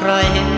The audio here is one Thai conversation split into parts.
ใครเห็น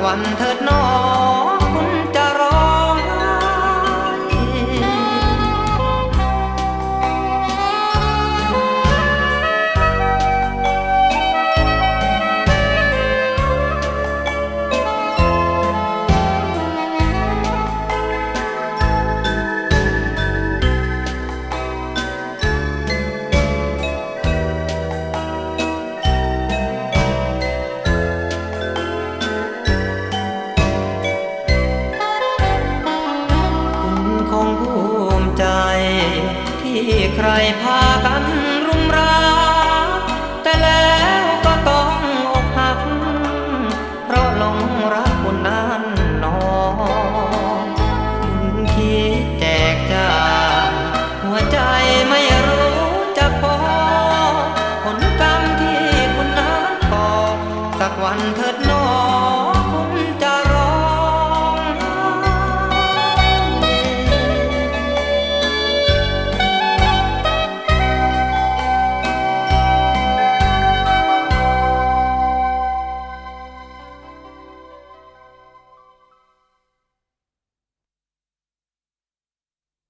管他 ที่ใครพากันรุมรักแต่แล้วก็ต้องอกหัก เพราะหลงรักคนนั้นนองคิดแจกจ่าหัวใจไม่รู้จะพอ ผลกรรมที่คนนั้นก่อสักวันเธอ